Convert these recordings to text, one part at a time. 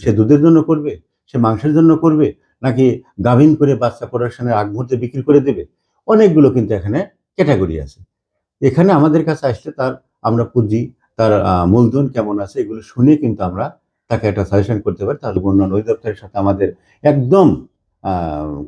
সে দুধের জন্য করবে সে মাংসের জন্য করবে নাকি গাভিন করে বাচ্চা প্রোডাকশনের আগ মুহূর্তে বিক্রি করে দেবে? অনেকগুলো কিন্তু এখানে ক্যাটাগরি আছে। এখানে আমাদের কাছে আসলে তার আমরা পুঁজি তার মূলধন কেমন আছে এগুলো শুনে কিন্তু আমরা তাকে একটা সাজেশন করতে পারি। তাহলে উন্নয়ন অধিদপ্তরের সাথে আমাদের একদম আহ,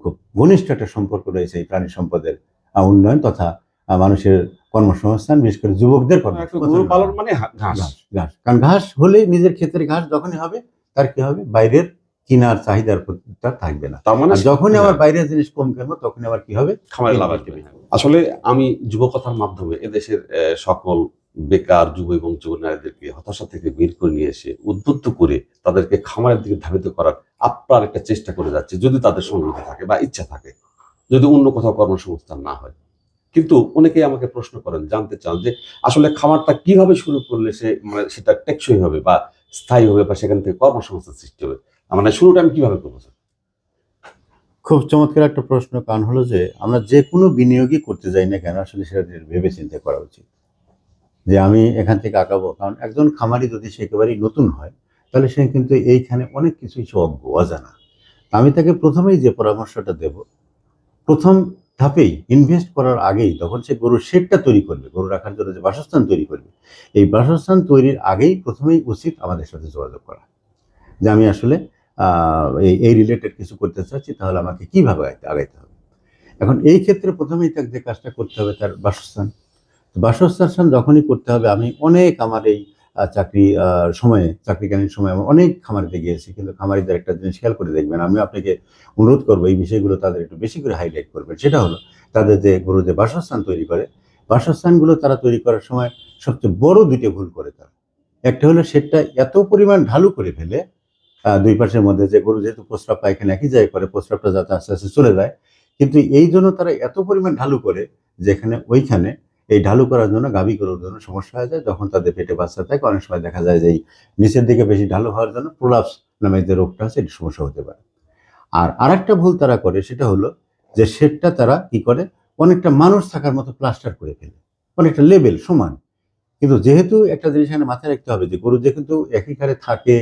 খুব ঘনিষ্ঠ একটা সম্পর্ক রয়েছে এই প্রাণী সম্পদের উন্নয়ন তথা মানুষের কর্মসংস্থান বিশেষ করে যুবকদের কর্মসংস্থান। পালন মানে ঘাস। ঘাস কারণ ঘাস হলে নিজের ক্ষেতের ঘাস যখনই হবে তার কি হবে? বাইরের কিনার চাহিদার প্রতিটা থাকবে না। তার মানে যখনই হ্যাঁ, আবার বাইরের জিনিস কম কিনবো তখনই আবার কি হবে? খামারে লাভ আসবে। আসলে আমি যুবকথার মাধ্যমে এদেশের সকল বেকার যুব এবং যুব নারীদেরকে হতাশা থেকে বের করে নিয়ে এসে উদ্বুদ্ধ করে তাদেরকে খামারের দিকে ধাবিত করার আপ্রাণ একটা চেষ্টা করে যাচ্ছে যদি তাদের সঙ্গতি থাকে বা ইচ্ছা থাকে যদি অন্য কোথাও কর্মসংস্থান না হয়। কিন্তু অনেকেই আমাকে প্রশ্ন করেন জানতে চান যে আসলে খামারটা কীভাবে শুরু করলে সে মানে সেটা টেকসই হবে বা স্থায়ী হবে বা সেখান থেকে কর্মসংস্থান সৃষ্টি হবে। মানে শুরুটা আমি কীভাবে করব? খুব চমৎকার একটা প্রশ্ন, কারণ হলো যে আমরা যে কোনো বিনিয়োগই করতে যাই না কেন, আসলে সেটা ভেবে চিন্তা করা উচিত। যে আমি এখান থেকে আঁকাবো কারণ একজন খামারি যদি সে একেবারেই নতুন হয়, তাহলে সে কিন্তু এইখানে অনেক কিছুই সে অজ্ঞ অজানা আমি তাকে প্রথমেই যে পরামর্শটা দেব, প্রথম ধাপেই ইনভেস্ট করার আগেই তখন সে গরুর শেডটা তৈরি করবে, গরু রাখার জন্য যে বাসস্থান তৈরি করবে। এই বাসস্থান তৈরির আগেই প্রথমেই উচিত আমাদের সাথে যোগাযোগ করা। যে আমি আসলে এই রিলেটেড কিছু করতে চাচ্ছি, তাহলে আমাকে কীভাবে আগাইতে- হবে? এখন এই ক্ষেত্রে প্রথমেই তাকে যে কাজটা করতে হবে, তার বাসস্থান। বাসস্থান যখনই করতে হবে, আমি অনেক আমার এই চাকরি সময়ে, চাকরিকালীন সময়ে আমি অনেক খামারিতে গিয়েছি কিন্তু খামারিদের একটা জিনিস খেয়াল করে দেখবেন। আমি আপনাকে অনুরোধ করব এই বিষয়গুলো তাদের একটু বেশি করে হাইলাইট করবেন। সেটা হলো, তাদের যে গরু যে বাসস্থান তৈরি করে, বাসস্থানগুলো তারা তৈরি করার সময় সবচেয়ে বড় দুটো ভুল করে তারা। একটা হলো, সেটা এত পরিমাণ ঢালু করে ফেলে দুই পাশের মধ্যে যে গরু যেহেতু প্রস্রাব পায়খানা একই জায়গায় করে, প্রস্রাবটা যাতে আস্তে আস্তে চলে যায়, কিন্তু এই জন্য তারা এত পরিমাণ ঢালু করে, যেখানে ওইখানে এই ঢালু করার জন্য, গাভী গরুর জন্য সমস্যা হয়ে যায়। যখন তাদের পেটে বাচ্চা থাকে, অনেক সময় দেখা যায় যে এই নিচের দিকে বেশি ঢালু হওয়ার জন্য প্রোলাপস নামে যে রোগটা আছে, এটি সমস্যা হতে পারে। আর আরেকটা ভুল তারা করে, সেটা হলো যে শেডটা তারা কি করে? অনেকটা মানুষ থাকার মতো প্লাস্টার করে ফেলে। অনেকটা লেভেল সমান। কিন্তু যেহেতু একটা জিনিস এখানে মাথায় রাখতে হবে যে, গরু যেহেতু একই ঘরে থাকে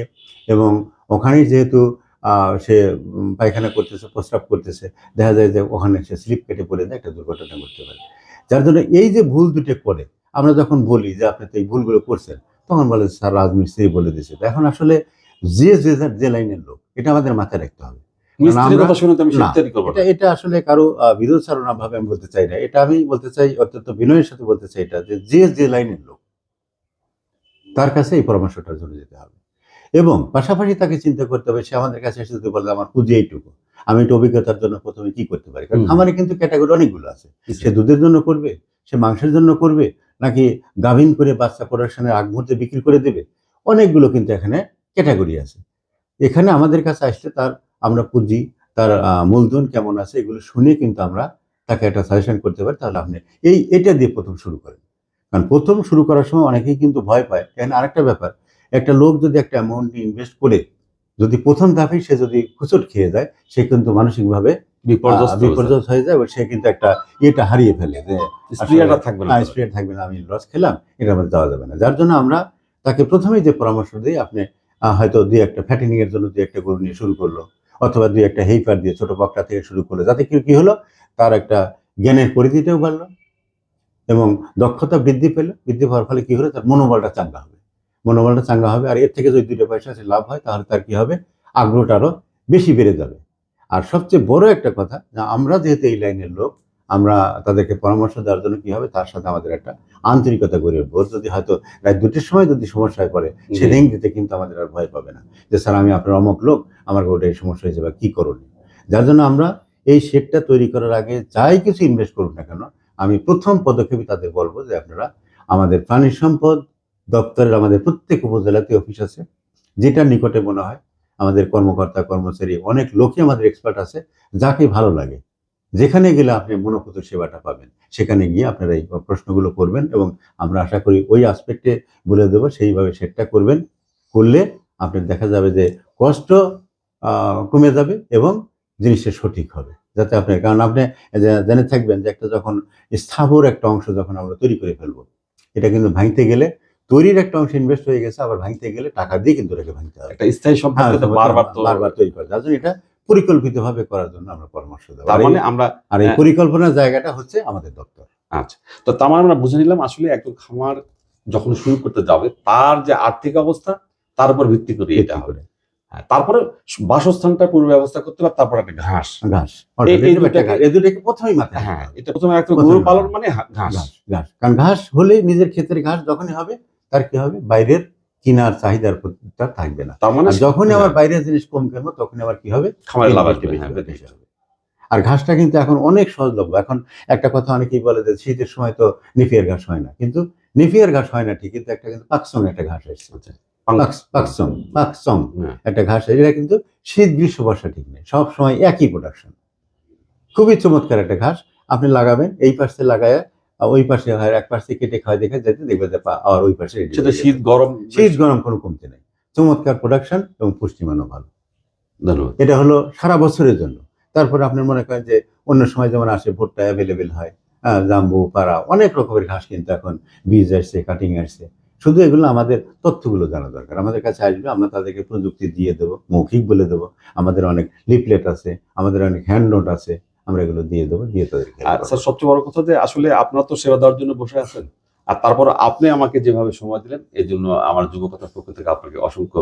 এবং ওখানেই যেহেতু সে পায়খানা করতেছে, প্রস্রাব করতেছে, দেখা যায় যে ওখানে সে স্লিপ কেটে পড়ে যায়, একটা দুর্ঘটনা ঘটতে পারে। যার জন্য এই যে ভুল দুটো করে আমরা যখন বলি যে আপনি তো এই ভুলগুলো করছেন তখন বলে স্যার রাজমিস্ত্রি বলে দিয়েছে। এখন আসলে যে যে যার যে লাইনের লোক এটা আমাদের মাথায় রাখতে হবে। এটা আসলে কারও বিরোধারণা ভাবে আমি বলতে চাই না। এটা আমি বলতে চাই অত্যন্ত বিনয়ের সাথে বলতে চাই এটা যে যে যে লাইনের লোক তার কাছে এই পরামর্শটার জন্য যেতে হবে। এবং পাশাপাশি তাকে চিন্তা করতে হবে সে আমাদের কাছে এসে যদি বলে আমার পুঁজি এইটুকু। আমি একটু অভিজ্ঞতার জন্য প্রথমে কি করতে পারি? কারণ খামারে কিন্তু ক্যাটাগরি অনেকগুলো আছে। সে দুধের জন্য করবে সে মাংসের জন্য করবে নাকি গাভিন করে বাচ্চা প্রোডাকশনের আগ মুহূর্তে বিক্রি করে দেবে? অনেকগুলো কিন্তু এখানে ক্যাটাগরি আছে। এখানে আমাদের কাছে আসলে তার আমরা পুঁজি তার মূলধন কেমন আছে এগুলো শুনে কিন্তু আমরা তাকে একটা সাজেশন করতে পারি। তাহলে আপনি এই এটা দিয়ে প্রথম শুরু করেন। কারণ প্রথম শুরু করার সময় অনেকেই কিন্তু ভয় পায়। এখানে আরেকটা ব্যাপার একটা লোক যদি একটা অ্যামাউন্ট ইনভেস্ট করে যদি প্রথম ধাপেই সে যদি খুচট খেয়ে যায় সে কিন্তু মানসিকভাবে বিপর্যস্ত বিপর্যস্ত হয়ে যায় সে কিন্তু একটা ইয়েটা হারিয়ে ফেলে যে স্প্রিয়াটা থাকবে না। না থাকবে না আমি লস খেলাম এটার মধ্যে যাওয়া যাবে না। যার জন্য আমরা তাকে প্রথমেই যে পরামর্শ দিই আপনি হয়তো দুই একটা ফ্যাটেনিং এর জন্য দুই একটা গরু নিয়ে শুরু করল অথবা দুই একটা হেইপার দিয়ে ছোট বকটা থেকে শুরু করল যাতে কি কি হলো তার একটা জ্ঞানের পরিধিটাও বাড়লো এবং দক্ষতা বৃদ্ধি পেল। বৃদ্ধি পাওয়ার ফলে কি হলো তার মনোবলটা চাঙ্গা হবে। মনোবলটা চাঙ্গা হবে আর এর থেকে যদি দুটো পয়সা সে লাভ হয় তাহলে তার কি হবে? আগ্রহটা আরও বেশি বেড়ে যাবে। আর সবচেয়ে বড় একটা কথা আমরা যেহেতু এই লাইনের লোক আমরা তাদেরকে পরামর্শ দেওয়ার জন্য কি হবে? তার সাথে আমাদের একটা আন্তরিকতা গড়ে উঠবো। যদি হয়তো রাত দুটির সময় যদি সমস্যায় পড়ে সে জি। দিতে কিন্তু আমাদের আর ভয় পাবে না। যে স্যার আমি আপনার অমক লোক আমার গোটা এই সমস্যা হয়েছে বা কি করুন যার জন্য আমরা এই শেডটা তৈরি করার আগে যাই কিছু ইনভেস্ট করুন না কেন আমি প্রথম পদক্ষেপই তাদের বলব যে আপনারা আমাদের প্রাণী সম্পদ দপ্তরের আমাদের প্রত্যেক উপজেলাতে অফিস আছে। যেটার নিকটে মনে হয় আমাদের কর্মকর্তা, কর্মচারী, অনেক লোকই আমাদের এক্সপার্ট আছে, যাকে ভালো লাগে। যেখানে গেলে আপনি মনোপুত সেবাটা পাবেন। সেখানে গিয়ে আপনারা এই প্রশ্নগুলো করবেন এবং আমরা আশা করি ওই আসপেক্টে বলে দেবো, সেইভাবে সেটটা করবেন। করলে আপনার দেখা যাবে যে কষ্ট কমে যাবে এবং জিনিসটা সঠিক হবে। যাতে আপনি কারণ আপনি জেনে থাকবেন যে একটা যখন স্থাবর একটা অংশ যখন আমরা তৈরি করে ফেলব, এটা কিন্তু ভাঙতে গেলে তৈরির একটা অংশ ইনভেস্ট হয়ে গেছে আবার ভাঙতে গেলে টাকা দিয়ে কিন্তু রেখে ভাঙতে হবে। একটা স্থায়ী সম্পর্ক হ্যাঁ, বারবার বারবার তৈরি করে। যার জন্য এটা পরিকল্পিতভাবে করার জন্য আমরা পরামর্শ দেবো। তার মানে আমরা আর এই হ্যাঁ। পরিকল্পনার জায়গাটা হচ্ছে আমাদের দপ্তর। আচ্ছা। তো তার মানে আমরা বুঝে নিলাম আসলে একজন খামার যখন শুরু করতে যাবে তার যে আর্থিক অবস্থা তার উপর ভিত্তি করে এটা ভিত্তি হবে। হ্যাঁ, তারপরে বাসস্থানটা পূর্ব ব্যবস্থা করতে হবে তারপর একটা ঘাস। ঘাস। এই- দুটাকে- প্রথমেই মাথায় হ্যাঁ এটা প্রথমে একটা গরু পালন মানে ঘাস ঘাস। ঘাস। কারণ ঘাস হলে নিজের ক্ষেতের ঘাস যখনই হবে তার কি হবে? বাইরের কিনার চাহিদার প্রতিটা থাকবে না। মানে যখনই হ্যাঁ, বাইরের জিনিস কম কিনবো তখনই আবার কি হবে? খামারে লাভ হ্যাঁ, হবে। আর ঘাসটা কিন্তু এখন অনেক সহজলভ্য। এখন একটা কথা অনেকেই বলে যে শীতের সময় তো নিফিয়ার ঘাস হয় না। কিন্তু নিফিয়ার ঘাস হয় না ঠিক কিন্তু একটা কিন্তু পাকসং একটা ঘাস আসছে আচ্ছা, পাকসং পাকসং হ্যাঁ, একটা ঘাস। এটা কিন্তু শীত গ্রীষ্ম বর্ষা ঠিক নেই। সব সময় একই প্রোডাকশন খুবই চমৎকার একটা ঘাস। আপনি লাগাবেন এই পাশে লাগায় ওই পাশে হয় এক পাশে কেটে খাওয়া দেখে যেতে দেখবে যে পা- আবার ওই পাশে সেটা শীত গরম শীত গরম কোনো কমতে নেই। চমৎকার প্রোডাকশন এবং পুষ্টিমানও ভালো। ধন্যবাদ। এটা হলো সারা বছরের জন্য। তারপরে আপনি মনে করেন যে অন্য সময় যেমন আসে ভুট্টা অ্যাভেলেবেল হয় জাম্বু পাড়া অনেক রকমের ঘাস কিন্তু এখন বীজ আসছে কাটিং আসছে। শুধু এগুলো আমাদের তথ্যগুলো জানা দরকার। আমাদের কাছে আসবে আমরা তাদেরকে প্রযুক্তি দিয়ে দেবো মৌখিক বলে দেবো। আমাদের অনেক লিফলেট আছে আমাদের অনেক হ্যান্ড নোট আছে। আমরা এগুলো দিয়ে দেবো দিয়ে তাদেরকে আর স্যার সবচেয়ে বড় কথা যে আসলে আপনার তো সেবা দেওয়ার জন্য বসে আছেন। আর তারপর আপনি আমাকে যেভাবে সময় দিলেন এই জন্য আমার যুবকতার পক্ষ থেকে আপনাকে অসংখ্য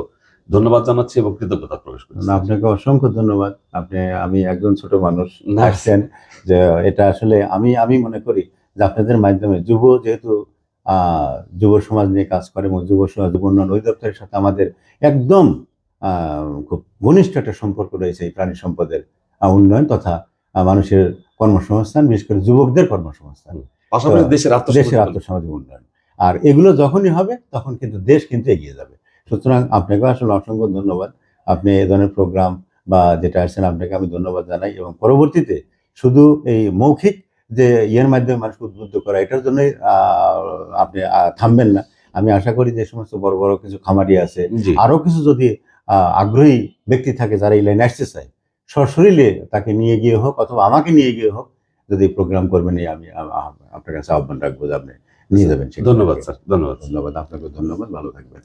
ধন্যবাদ জানাচ্ছি এবং কৃতজ্ঞতা প্রকাশ করছি। না, আপনাকে অসংখ্য ধন্যবাদ। আপনি আমি একজন ছোট মানুষ। আসছেন যে এটা আসলে আমি আমি মনে করি যে আপনাদের মাধ্যমে যুব যেহেতু যুব সমাজ নিয়ে কাজ করে এবং যুব সমাজ যুব উন্নয়ন অধিদপ্তরের সাথে আমাদের একদম খুব ঘনিষ্ঠ একটা সম্পর্ক রয়েছে এই প্রাণী সম্পদের উন্নয়ন তথা মানুষের কর্মসংস্থান বিশেষ করে যুবকদের কর্মসংস্থান। পাশাপাশি দেশের দেশের আত্মসামাজিক উন্নয়ন। আর এগুলো যখনই হবে তখন কিন্তু দেশ কিন্তু এগিয়ে যাবে। সুতরাং আপনাকে আসলে অসংখ্য ধন্যবাদ। আপনি এ ধরনের প্রোগ্রাম বা যেটা আসছেন আপনাকে আমি ধন্যবাদ জানাই এবং পরবর্তীতে শুধু এই মৌখিক যে ইয়ের মাধ্যমে মানুষকে উদ্বুদ্ধ করা এটার জন্যই আপনি থামবেন না। আমি আশা করি যে সমস্ত বড় বড় কিছু খামারি আছে। জি। আরও কিছু যদি আগ্রহী ব্যক্তি থাকে যারা এই লাইনে আসতে চায় সশরীরে তাকে নিয়ে গিয়ে হোক অথবা আমাকে নিয়ে গিয়ে হোক যদি প্রোগ্রাম করবেন এই আমি আপনার কাছে আহ্বান রাখব যে আপনি নিয়ে যাবেন ধন্যবাদ স্যার ধন্যবাদ। ধন্যবাদ আপনাকে ধন্যবাদ ভালো থাকবেন।